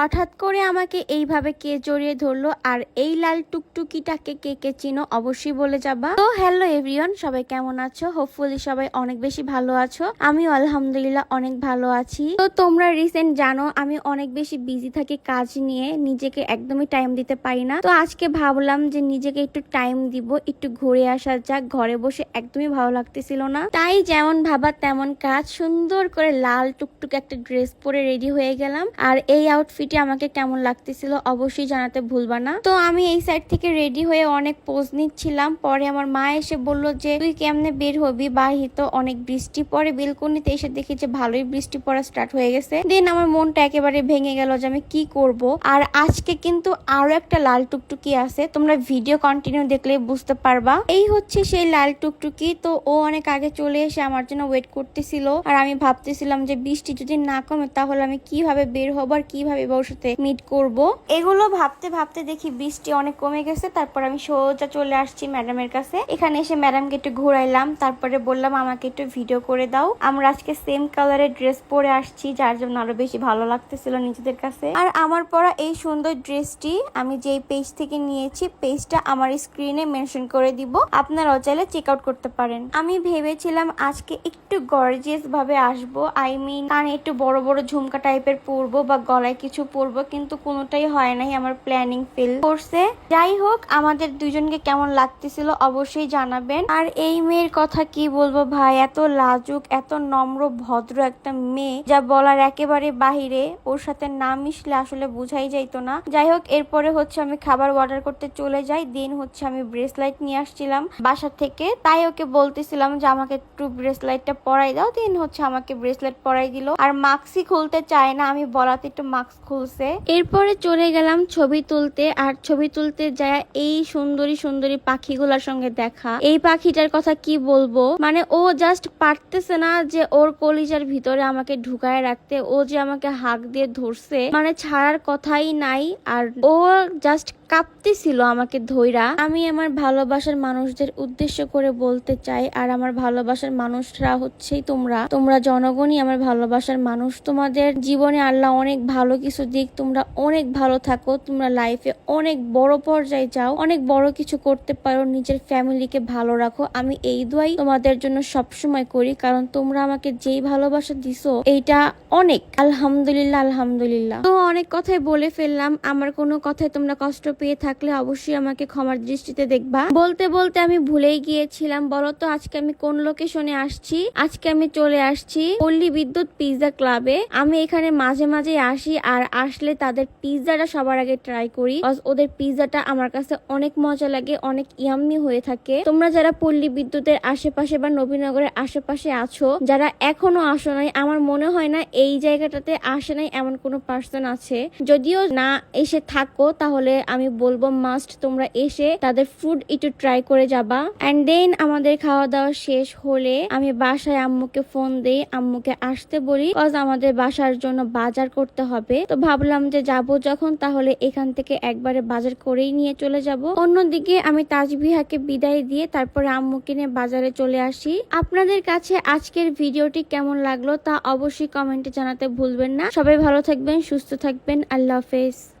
হঠাৎ করে আমাকে এইভাবে কে জড়িয়ে ধরলো আর এই লাল টুকটুকিটাকে কে কে চিনো অবশ্যই বলে যাবা। তো হ্যালো এভরিওয়ান সবাই কেমন আছো? হোপফুলি সবাই অনেক বেশি ভালো আছো। আমিও আলহামদুলিল্লাহ অনেক ভালো আছি। তো তোমরা রিসেন্ট জানো, আমি অনেক বেশি বিজি থাকি কাজ নিয়ে, নিজেকে একদমই টাইম দিতে পারি না। তো আজকে ভাবলাম যে নিজেকে একটু টাইম দিব, একটু ঘুরে আসা যাক, ঘরে বসে একদমই ভালো লাগতেছিল না। তাই যেমন ভাবা তেমন কাজ, সুন্দর করে লাল টুকটুক একটা ড্রেস পরে রেডি হয়ে গেলাম। আর এই আউটফিটে আমাকে কেমন লাগতেছিল অবশ্যই জানাতে ভুলবা না। তো আমি এই সাইড থেকে রেডি হয়ে অনেক পোজ নিচ্ছিলাম। পরে আমার মা এসে বলল যে, তুই কেমনে বের হবি? বাহি তো অনেক বৃষ্টি পরে বেলকনিতে এসে দেখি যে ভালোই বৃষ্টি পড়া স্টার্ট হয়ে গেছে। দেন আমার মনটা একেবারে ভেঙে গেল যে আমি কি করব। আর আজকে কিন্তু আরও একটা লাল টুকটুকি আছে। তোমরা ভিডিও কন্টিনিউ দেখলে বুঝতে পারবা। এই হচ্ছে সেই লাল টুকটুকি। তো ও অনেক আগে চলে এসে আমার জন্য ওয়েট করতেছিল। আর আমি ভাবতেছিলাম যে বৃষ্টি যদি না কমে, তাহলে আমি কীভাবে বের হব আর কীভাবে সাথে মিট করব। এগুলো ভাবতে ভাবতে দেখি বৃষ্টি অনেক কমে গেছে, তারপর আমি সোজা চলে আসছি ম্যাডামের কাছে। এখানে এসে ম্যাডামকে একটু ঘুরাইলাম, তারপরে বললাম, আমাকে একটু ভিডিও করে দাও। আমরা আজকে সেম কালারের ড্রেস পরে আসছি, যার জন্য আরও বেশি ভালো লাগতেছিল নিজেদের কাছে। আর আমার পরা এই সুন্দর ড্রেসটি আমি যেই পেজ থেকে নিয়েছি পেজটা আমার স্ক্রিনে মেনশন করে দিব। আপনারাও চাইলে চেক আউট করতে পারেন। আমি ভেবেছিলাম আজকে একটু গর্জিয়াস ভাবে আসব। আই মিন কানে একটু বড় বড় ঝুমকা টাইপের পরবো বা গলায় কিছু পরবো কিন্তু কোনোটাই হয় নাই আমার প্ল্যানিং ফেল করছে। যাই হোক, আমাদের দুজনকে কেমন লাগতেছিল অবশ্যই জানাবেন। আর এই মেয়ের কথা কি বলব ভাই, এত লাজুক, এত নম্র, ভদ্র একটা মেয়ে, যা বলার একেবারে বাহিরে। ওর সাথে না মিশলে আসলে বুঝাই যাইতো না। যাই হোক, এরপরে হচ্ছে আমি খাবার অর্ডার করতে চলে যাই। দিন হচ্ছে আমি ব্রেসলাইট নিয়ে আসছিলাম বাসা থেকে। তাই ওকে বলতেছিলাম যে, আমাকে একটু ব্রেসলাইটটা পরাই দাও। দিন হচ্ছে আমাকে ব্রেসলেট পরাই দিল। আর মাস্কই খুলতে চায় না, আমি বলাতে একটু মাস্ক খুলছে এরপরে চলে গেলাম ছবি তুলতে, আর ছবি তুলতে যায় এই সুন্দরী সুন্দরী পাখিগুলার সঙ্গে দেখা। এই পাখিটার কথা কি বলব? মানে ও জাস্ট পারতেছে না যে ওর কলিজার ভিতরে আমাকে ঢুকায় রাখতে, ও যে আমাকে হাক দিয়ে ধরছে মানে ছাড়ার কথাই নাই। আর ও জাস্ট কাঁপতেছিল আমাকে ধৈরা আমি আমার ভালোবাসার মানুষদের উদ্দেশ্য করে বলতে চাই, আর আমার ভালোবাসার মানুষরা হচ্ছেই তোমরা। তোমরা জনগণই আমার ভালোবাসার মানুষ। তোমাদের জীবনে আল্লাহ অনেক ভালো কিছু দিক, তোমরা অনেক ভালো থাকো, তোমরা লাইফে অনেক বড় পর্যায়ে যাও, অনেক বড় কিছু করতে পারো, নিজের ফ্যামিলিকে ভালো রাখো। আমি এই দোয়াই তোমাদের জন্য সবসময় করি, কারণ তোমরা আমাকে যেই ভালোবাসা দিছো, এইটা অনেক। আলহামদুলিল্লাহ আলহামদুলিল্লাহ। তো অনেক কথাই বলে ফেললাম, আমার কোনো কথায় তোমরা কষ্ট পেয়ে থাকলে অবশ্যই আমাকে ক্ষমার দৃষ্টিতে দেখবা। বলতে বলতে আমি ভুলেই গিয়েছিলাম। বলতো আজকে আমি কোন লোকেশনে আসছি? আজকে আমি চলে আসছি পল্লী বিদ্যুৎ পিৎজা ক্লাবে। আমি এখানে মাঝে মাঝে আসি আর আসলে তাদের পিৎজাটা সবার আগে ট্রাই করি। ওদের পিৎজাটা আমার কাছে অনেক মজা লাগে, অনেক ইয়াম্মি হয়ে থাকে। তোমরা যারা পল্লী বিদ্যুতের আশেপাশে বা নবীনগরের আশেপাশে আছো, যারা এখনও আসো নাই, আমার মনে হয় না এই জায়গাটাতে আসে নাই এমন কোনো পার্সন আছে। যদিও না এসে থাকো, তাহলে আমি বলব মাস্ট তোমরা এসে তাদের ফুড একটু ট্রাই করে যাবা। অ্যান্ড দেন আমাদের খাওয়া দাওয়া শেষ হলে আমি বাসায় আম্মুকে ফোন দেই, আম্মুকে আসতে বলি কজ আমাদের বাসার জন্য বাজার করতে হবে। তো ভাবলাম যে যাব যখন, তাহলে এখান থেকে একবারে বাজার করেই নিয়ে চলে যাব। অন্যদিকে আমি তাজবিহাকে বিদায় দিয়ে তারপরে আম্মুকে নিয়ে বাজারে চলে আসি। আপনাদের কাছে আজকের ভিডিওটি কেমন লাগল তা অবশ্যই কমেন্টে জানাতে ভুলবেন না। সবাই ভালো থাকবেন, সুস্থ থাকবেন, আল্লাহ হাফেজ।